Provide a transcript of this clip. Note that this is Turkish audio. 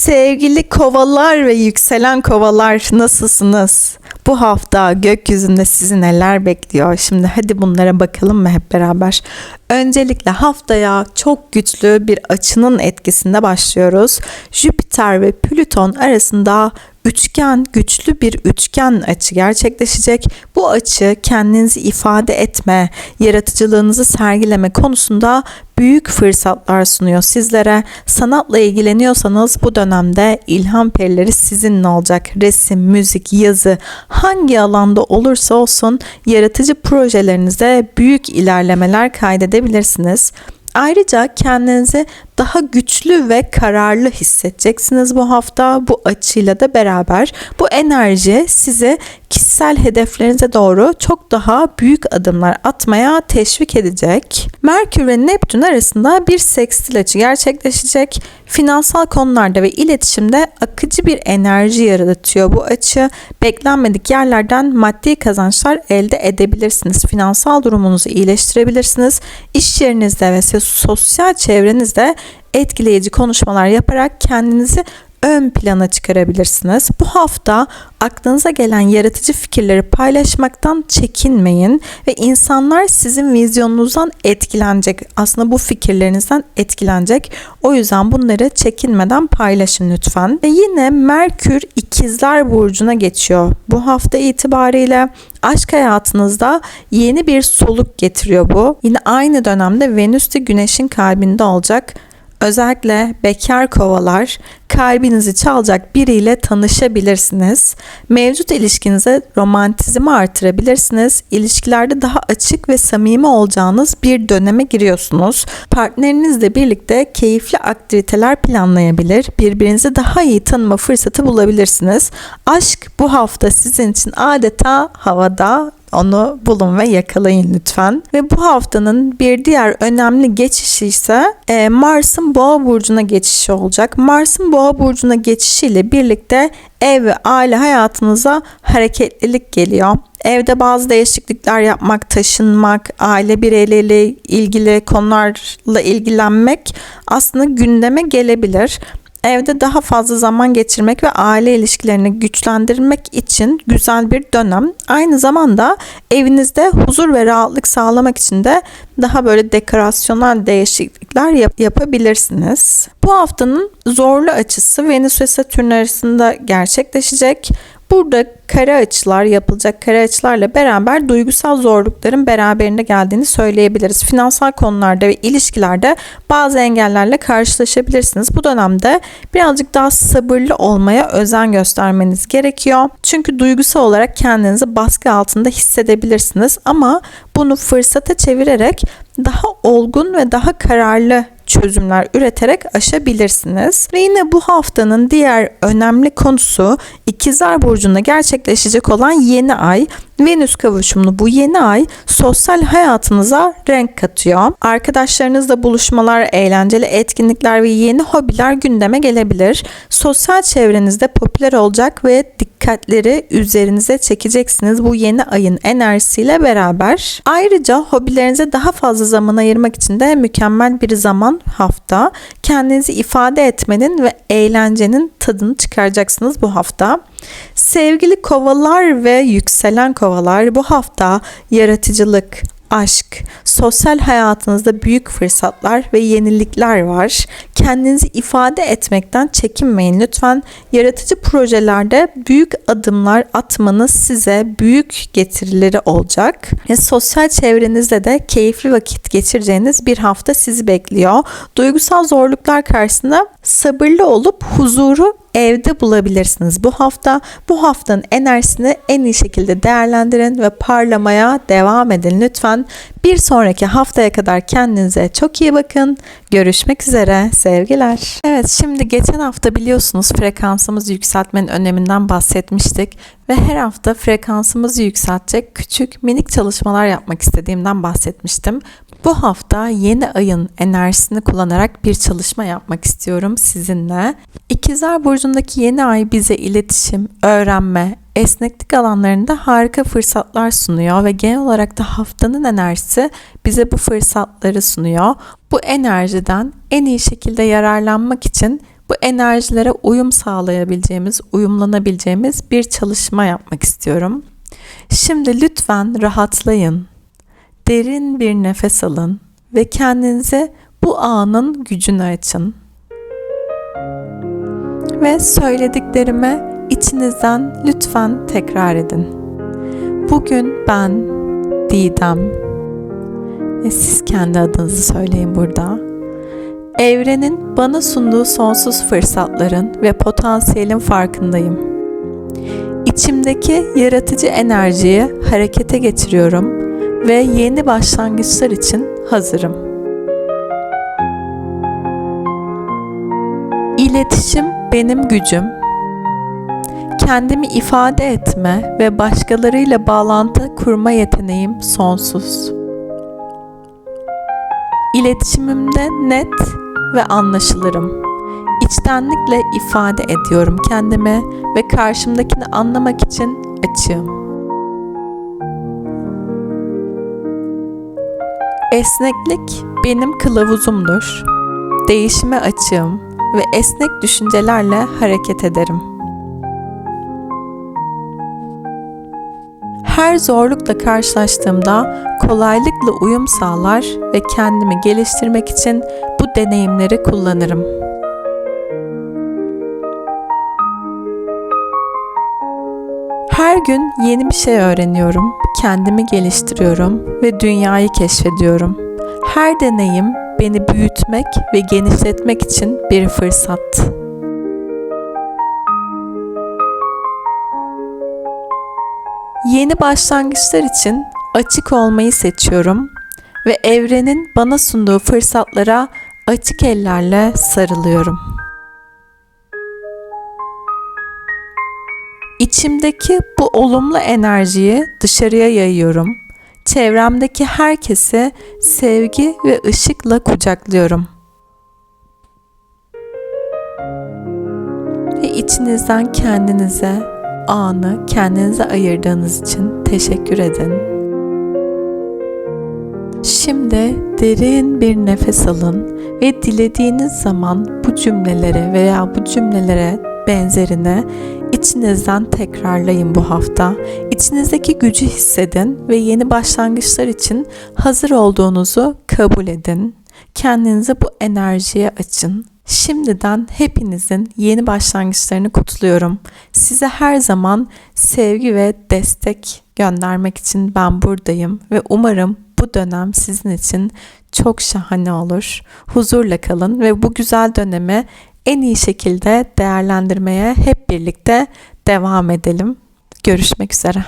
Sevgili kovalar ve yükselen kovalar nasılsınız? Bu hafta gökyüzünde sizi neler bekliyor? Şimdi hadi bunlara bakalım mı hep beraber? Öncelikle haftaya çok güçlü bir açının etkisinde başlıyoruz. Jüpiter ve Plüton arasında üçgen, güçlü bir üçgen açı gerçekleşecek. Bu açı kendinizi ifade etme, yaratıcılığınızı sergileme konusunda büyük fırsatlar sunuyor sizlere. Sanatla ilgileniyorsanız bu dönemde ilham perileri sizinle olacak. Resim, müzik, yazı hangi alanda olursa olsun yaratıcı projelerinizde büyük ilerlemeler kaydedebilirsiniz. Ayrıca kendinizi daha güçlü ve kararlı hissedeceksiniz bu hafta. Bu açıyla da beraber bu enerji sizi kişisel hedeflerinize doğru çok daha büyük adımlar atmaya teşvik edecek. Merkür ve Neptün arasında bir sekstil açı gerçekleşecek. Finansal konularda ve iletişimde akıcı bir enerji yaratıyor bu açı. Beklenmedik yerlerden maddi kazançlar elde edebilirsiniz. Finansal durumunuzu iyileştirebilirsiniz. İş yerinizde ve sosyal çevrenizde etkileyici konuşmalar yaparak kendinizi ön plana çıkarabilirsiniz. Bu hafta aklınıza gelen yaratıcı fikirleri paylaşmaktan çekinmeyin ve insanlar sizin vizyonunuzdan etkilenecek. Aslında bu fikirlerinizden etkilenecek. O yüzden bunları çekinmeden paylaşın lütfen. Ve yine Merkür İkizler burcuna geçiyor. Bu hafta itibariyle aşk hayatınızda yeni bir soluk getiriyor bu. Yine aynı dönemde Venüs de Güneş'in kalbinde olacak Özellikle bekar kovalar kalbinizi çalacak biriyle tanışabilirsiniz. Mevcut ilişkinize romantizmi artırabilirsiniz. İlişkilerde daha açık ve samimi olacağınız bir döneme giriyorsunuz. Partnerinizle birlikte keyifli aktiviteler planlayabilir. Birbirinizi daha iyi tanıma fırsatı bulabilirsiniz. Aşk bu hafta sizin için adeta havada onu bulun ve yakalayın lütfen. Ve bu haftanın bir diğer önemli geçişi ise e, Mars'ın Boğa burcuna geçişi olacak. Mars'ın Boğa burcuna geçişiyle birlikte ev ve aile hayatınıza hareketlilik geliyor. Evde bazı değişiklikler yapmak, taşınmak, aile bireyleriyle ilgili konularla ilgilenmek aslında gündeme gelebilir evde daha fazla zaman geçirmek ve aile ilişkilerini güçlendirmek için güzel bir dönem. Aynı zamanda evinizde huzur ve rahatlık sağlamak için de daha böyle dekorasyonel değişiklikler yap- yapabilirsiniz. Bu haftanın zorlu açısı Venüs ve Satürn arasında gerçekleşecek. Burada kare açılar, yapılacak kare açılarla beraber duygusal zorlukların beraberinde geldiğini söyleyebiliriz. Finansal konularda ve ilişkilerde bazı engellerle karşılaşabilirsiniz. Bu dönemde birazcık daha sabırlı olmaya özen göstermeniz gerekiyor. Çünkü duygusal olarak kendinizi baskı altında hissedebilirsiniz ama bunu fırsata çevirerek daha olgun ve daha kararlı çözümler üreterek aşabilirsiniz. Ve yine bu haftanın diğer önemli konusu İkizler Burcu'nda gerçekleşecek olan yeni ay. Venüs kavuşumlu bu yeni ay sosyal hayatınıza renk katıyor. Arkadaşlarınızla buluşmalar, eğlenceli etkinlikler ve yeni hobiler gündeme gelebilir. Sosyal çevrenizde popüler olacak ve dikkatleri üzerinize çekeceksiniz bu yeni ayın enerjisiyle beraber. Ayrıca hobilerinize daha fazla zaman ayırmak için de mükemmel bir zaman hafta. Kendinizi ifade etmenin ve eğlencenin tadını çıkaracaksınız bu hafta. Sevgili kovalar ve yükselen kovalar bu hafta yaratıcılık, aşk, sosyal hayatınızda büyük fırsatlar ve yenilikler var. Kendinizi ifade etmekten çekinmeyin lütfen. Yaratıcı projelerde büyük adımlar atmanız size büyük getirileri olacak. Ve sosyal çevrenizde de keyifli vakit geçireceğiniz bir hafta sizi bekliyor. Duygusal zorluklar karşısında sabırlı olup huzuru evde bulabilirsiniz bu hafta. Bu haftanın enerjisini en iyi şekilde değerlendirin ve parlamaya devam edin lütfen. Bir sonraki haftaya kadar kendinize çok iyi bakın. Görüşmek üzere. Sevgiler. Evet şimdi geçen hafta biliyorsunuz frekansımızı yükseltmenin öneminden bahsetmiştik ve her hafta frekansımızı yükseltecek küçük minik çalışmalar yapmak istediğimden bahsetmiştim. Bu hafta yeni ayın enerjisini kullanarak bir çalışma yapmak istiyorum sizinle. İkizler Burcu'ndaki yeni ay bize iletişim, öğrenme, esneklik alanlarında harika fırsatlar sunuyor ve genel olarak da haftanın enerjisi bize bu fırsatları sunuyor. Bu enerjiden en iyi şekilde yararlanmak için bu enerjilere uyum sağlayabileceğimiz, uyumlanabileceğimiz bir çalışma yapmak istiyorum. Şimdi lütfen rahatlayın. Derin bir nefes alın ve kendinize bu anın gücünü açın. Ve söylediklerime içinizden lütfen tekrar edin. Bugün ben Didem ve siz kendi adınızı söyleyin burada. Evrenin bana sunduğu sonsuz fırsatların ve potansiyelin farkındayım. İçimdeki yaratıcı enerjiyi harekete geçiriyorum ve yeni başlangıçlar için hazırım. İletişim benim gücüm. Kendimi ifade etme ve başkalarıyla bağlantı kurma yeteneğim sonsuz. İletişimimde net ve anlaşılırım. İçtenlikle ifade ediyorum kendimi ve karşımdakini anlamak için açığım. Esneklik benim kılavuzumdur. Değişime açığım ve esnek düşüncelerle hareket ederim. Her zorlukla karşılaştığımda kolaylıkla uyum sağlar ve kendimi geliştirmek için bu deneyimleri kullanırım. Her gün yeni bir şey öğreniyorum, kendimi geliştiriyorum ve dünyayı keşfediyorum. Her deneyim beni büyütmek ve genişletmek için bir fırsat. Yeni başlangıçlar için açık olmayı seçiyorum ve evrenin bana sunduğu fırsatlara açık ellerle sarılıyorum. İçimdeki bu olumlu enerjiyi dışarıya yayıyorum. Çevremdeki herkesi sevgi ve ışıkla kucaklıyorum. Ve içinizden kendinize anı kendinize ayırdığınız için teşekkür edin. Şimdi derin bir nefes alın ve dilediğiniz zaman bu cümleleri veya bu cümlelere benzerini içinizden tekrarlayın bu hafta. İçinizdeki gücü hissedin ve yeni başlangıçlar için hazır olduğunuzu kabul edin. Kendinizi bu enerjiye açın. Şimdiden hepinizin yeni başlangıçlarını kutluyorum. Size her zaman sevgi ve destek göndermek için ben buradayım ve umarım bu dönem sizin için çok şahane olur. Huzurla kalın ve bu güzel dönemi en iyi şekilde değerlendirmeye hep birlikte devam edelim. Görüşmek üzere.